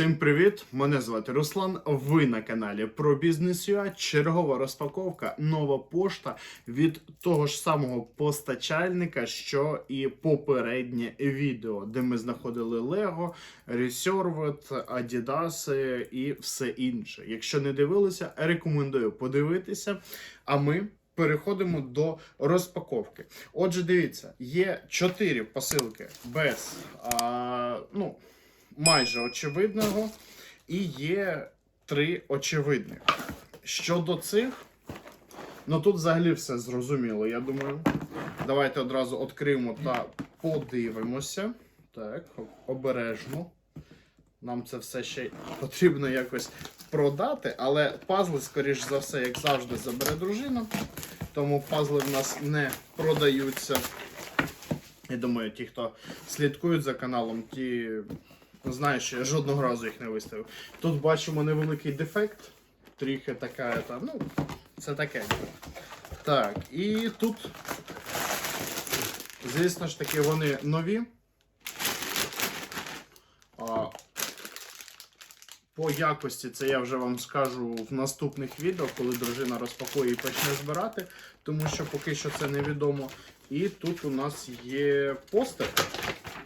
Всім привіт! Мене звати Руслан. Ви на каналі про бізнес.ua. Чергова розпаковка, нова пошта від того ж самого постачальника, що і попереднє відео, де ми знаходили Lego, Reserved, Adidas і все інше. Якщо не дивилися, рекомендую подивитися. А ми. Переходимо до розпаковки. Отже, дивіться, є чотири посилки без а, ну, майже очевидного, і є три очевидних. Щодо цих, ну тут взагалі все зрозуміло, я думаю. Давайте одразу відкриємо та подивимося. Так, обережно. Нам це все ще потрібно якось продати, але пазли, скоріш за все, як завжди, забере дружина. Тому пазли в нас не продаються. Я думаю, ті, хто слідкують за каналом, ті знають, що я жодного разу їх не виставив. Тут бачимо невеликий дефект. Трохи така, та, ну, це таке. Так, і тут, звісно ж таки, вони нові. А, по якості це я вже вам скажу в наступних відео, коли дружина розпакує і почне збирати, тому що поки що це невідомо. І тут у нас є постер,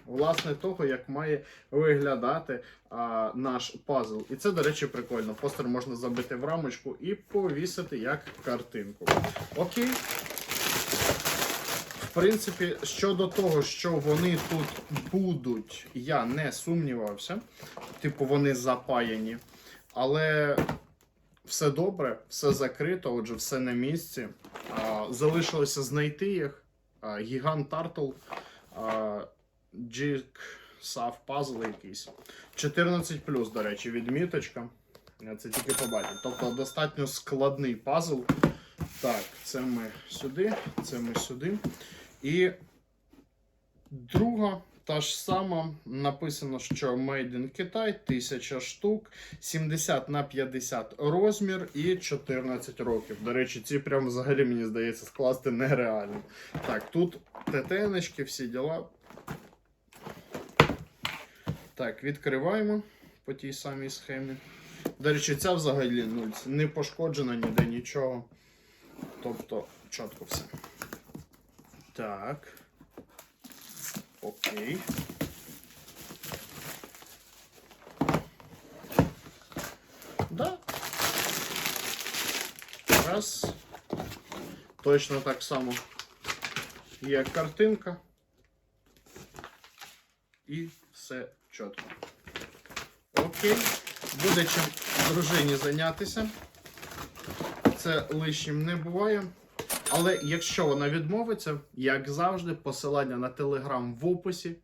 власне, того, як має виглядати а, наш пазл. І це, до речі, прикольно. Постер можна забити в рамочку і повісити як картинку. Окей. В принципі, щодо того, що вони тут будуть, я не сумнівався. Типу, вони запаяні. Але все добре, все закрито, отже, все на місці. Залишилося знайти їх. Гігант Тартл, Джік Сав Пазл якийсь. 14, до речі, відміточка. Я це тільки побачив. Тобто достатньо складний пазл. Так, це ми сюди, це ми сюди. І друга та ж сама написано, що Made in Китай, 1000 штук, 70 на 50 розмір і 14 років. До речі, ці прям взагалі мені здається скласти нереально. Так, тут ТТНочки, всі діла. Так, відкриваємо по тій самій схемі. До речі, ця взагалі нуль. Не пошкоджена ніде нічого. Тобто, чітко все. Так. Окей. Да. Раз. Точно так само. Є картинка. І все чітко. Окей. Буде чим дружині зайнятися. Це лишнім не буває. Але якщо вона відмовиться, як завжди, посилання на телеграм в описі.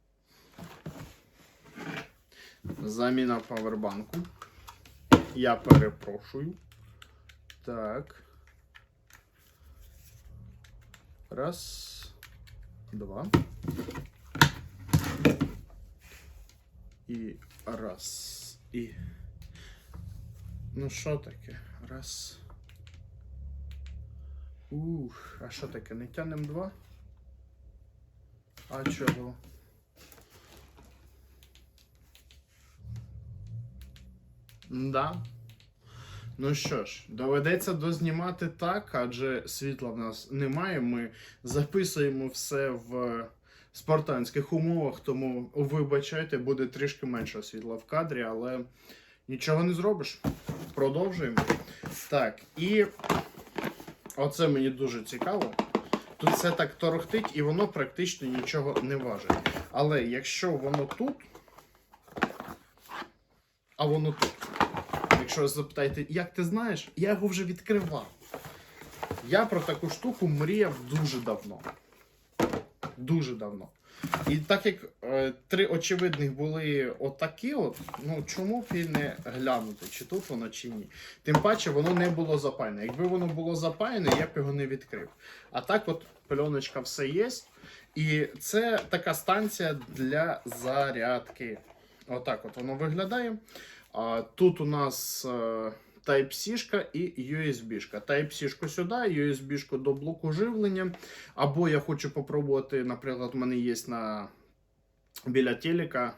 Заміна павербанку. Я перепрошую. Так. Раз. Два. І раз. І. Ну, що таке? Раз. Ух, а що таке? Не тянем два? А чого? Да. Ну що ж, доведеться дознімати так, адже світла в нас немає. Ми записуємо все в спартанських умовах, тому вибачайте, буде трішки менше світла в кадрі, але нічого не зробиш. Продовжуємо. Так, і Оце мені дуже цікаво. Тут все так торохтить і воно практично нічого не важить. Але якщо воно тут, а воно тут. Якщо запитаєте, як ти знаєш, я його вже відкривав. Я про таку штуку мріяв дуже давно. Дуже давно. І так як е, три очевидних були отакі, от, ну чому б і не глянути, чи тут воно, чи ні. Тим паче воно не було запаяне. Якби воно було запаяне, я б його не відкрив. А так, от пленочка все є. І це така станція для зарядки. Отак от воно виглядає. А, Тут у нас. Е, Type-C і USB. Type-C сюди, USB до блоку живлення. Або я хочу попробувати, наприклад, у мене є на біля телека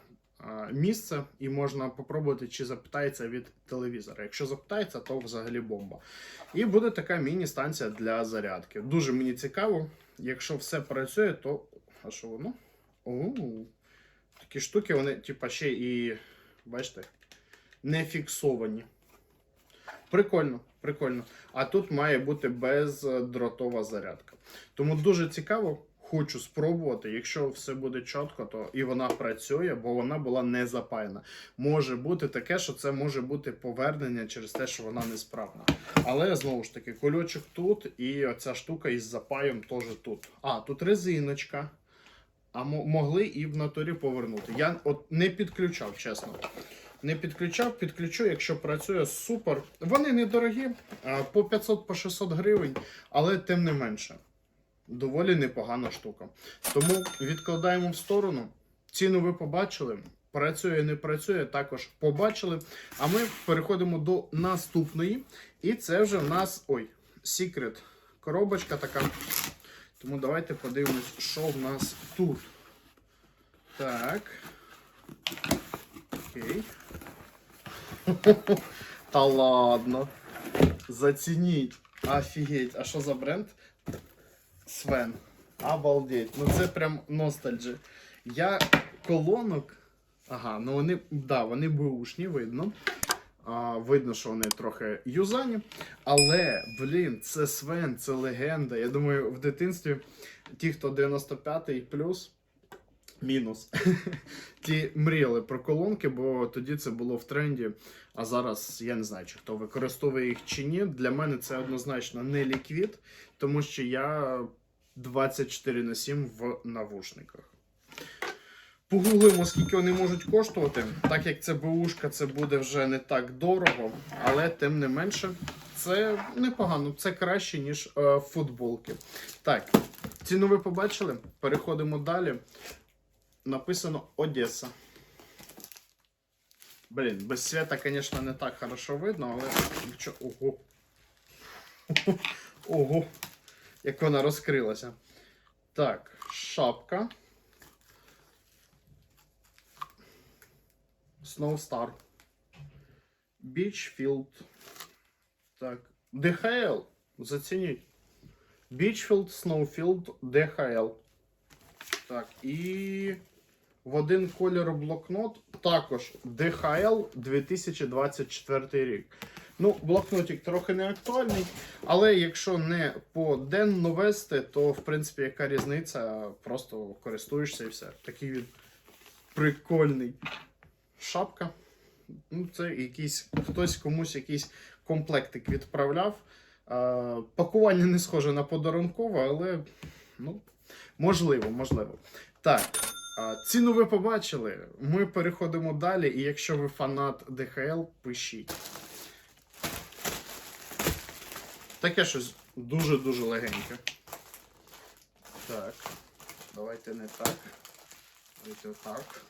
місце, і можна попробувати, чи запитається від телевізора. Якщо запитається, то взагалі бомба. І буде така міні-станція для зарядки. Дуже мені цікаво. Якщо все працює, то. А що воно? О, такі штуки, вони, типа, ще і. Бачите, не фіксовані. Прикольно, прикольно. А тут має бути бездротова зарядка. Тому дуже цікаво, хочу спробувати. Якщо все буде чітко, то і вона працює, бо вона була не запаяна. Може бути таке, що це може бути повернення через те, що вона несправна. Але знову ж таки, кульочок тут, і оця штука із запаєм теж тут. А, тут резиночка. А могли і в натурі повернути. Я от не підключав, чесно. Не підключав, підключу, якщо працює супер. Вони недорогі, по 500 по 600 гривень, але тим не менше. Доволі непогана штука. Тому відкладаємо в сторону. Ціну ви побачили. Працює, не працює, також побачили. А ми переходимо до наступної. І це вже в нас. Ой, секрет. Коробочка така. Тому давайте подивимось, що в нас тут. Так. Окей. Та ладно. Зацініть. Офігеть. А що за бренд? Свен. Обалдеть. Ну це прям ностальджі. Я колонок. Ага, ну вони, да, вони бушні, видно. А, видно, що вони трохи юзані. Але, блін, це Свен, це легенда. Я думаю, в дитинстві ті, хто 95-й плюс, мінус. Ті мріяли про колонки, бо тоді це було в тренді. А зараз я не знаю, чи хто використовує їх чи ні. Для мене це однозначно не ліквід, тому що я 24 на 7 в навушниках. Погуглимо, скільки вони можуть коштувати. Так як це БУшка, це буде вже не так дорого, але тим не менше, це непогано, це краще, ніж е, футболки. Так, ціну ви побачили. Переходимо далі. Написано Одеса. Блін, без свята, звісно, не так хорошо видно, але нічого. Ого. Ого. Як вона розкрилася. Так, шапка. Snowstar. Beachfield. Так. DHL. Зацініть. Beachfield, Snowfield, DHL. Так, і в один колір блокнот також DHL 2024 рік. Ну, блокнотик трохи не актуальний, але якщо не по денно вести, то в принципі яка різниця? Просто користуєшся і все. Такий він прикольний. Шапка. Ну, це якийсь хтось комусь якийсь комплектик відправляв. Е, пакування не схоже на подарункове, але ну, можливо, можливо. Так, ціну ви побачили. Ми переходимо далі, і якщо ви фанат ДХЛ, пишіть. Таке щось дуже-дуже легеньке. Так. Давайте не так. Давайте отак.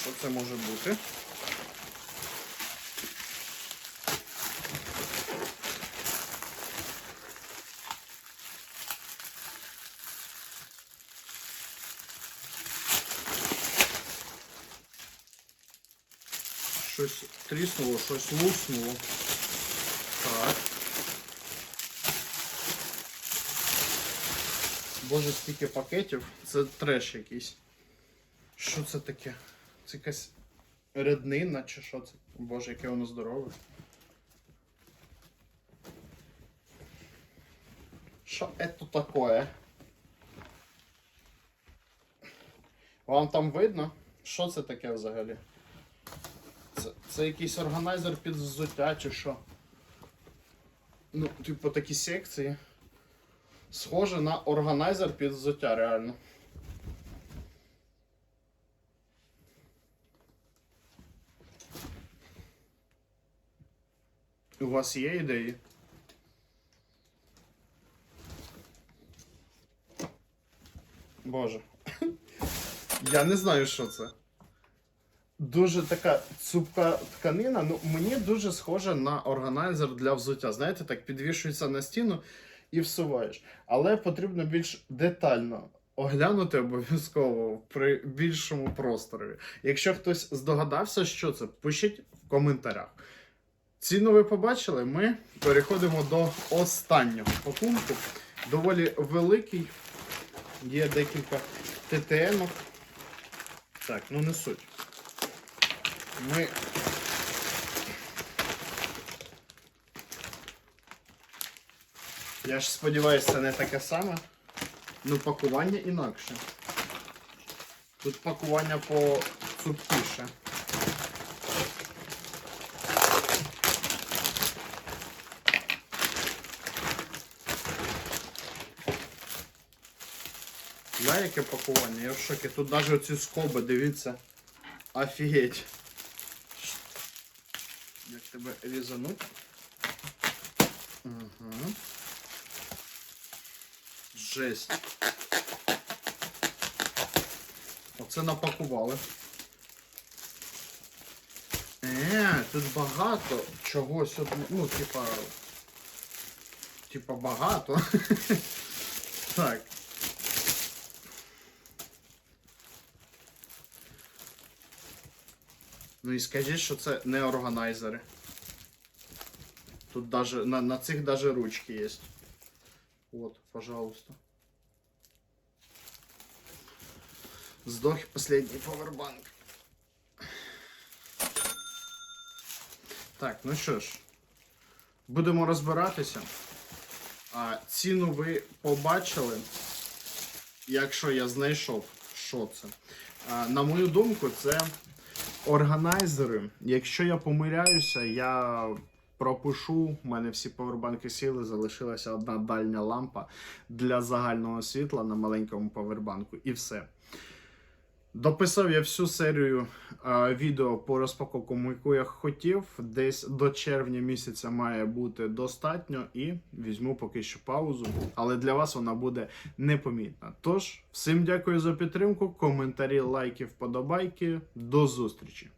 Що це може бути? Щось тріснуло, щось луснуло. Так. Боже, стільки пакетів. Це треш якийсь. Що це таке? Це якась ряднина чи що це? Боже, яке воно здорове. Що це таке? Вам там видно? Що це таке взагалі? Це, якийсь органайзер під взуття чи що? Ну, типу такі секції. Схоже на органайзер під взуття, реально. У вас є ідеї? Боже. Я не знаю, що це. Дуже така цупка тканина. Ну, мені дуже схоже на органайзер для взуття. Знаєте, так підвішується на стіну і всуваєш. Але потрібно більш детально оглянути обов'язково при більшому просторові. Якщо хтось здогадався, що це, пишіть в коментарях. Ціну ви побачили, ми переходимо до останнього пакунку. Доволі великий. Є декілька ТТН. Так, ну не суть. Ми. Я ж сподіваюся, це не таке саме. Ну, пакування інакше. Тут пакування по цупкіше. Да, яке пакування? Я в шокі. Тут навіть оці скоби, дивіться. Офігеть. Як тебе різануть? Угу. Жесть. Оце напакували. Е, тут багато чогось, ну, типа. Типа багато. так. Ну і скажіть, що це не органайзери. Тут даже, на, на цих даже ручки є. Вот, пожалуйста. Сдох последний повербанк. Так, ну що ж, будемо розбиратися. А, ціну ви побачили, якщо я знайшов, що це. А, на мою думку, це органайзери. Якщо я помиляюся, я пропишу. У мене всі повербанки сіли, залишилася одна дальня лампа для загального світла на маленькому повербанку. І все. Дописав я всю серію е, відео по розпаковкам, яку я хотів. Десь до червня місяця має бути достатньо, і візьму поки що паузу. Але для вас вона буде непомітна. Тож, всім дякую за підтримку, коментарі, лайки, вподобайки. До зустрічі!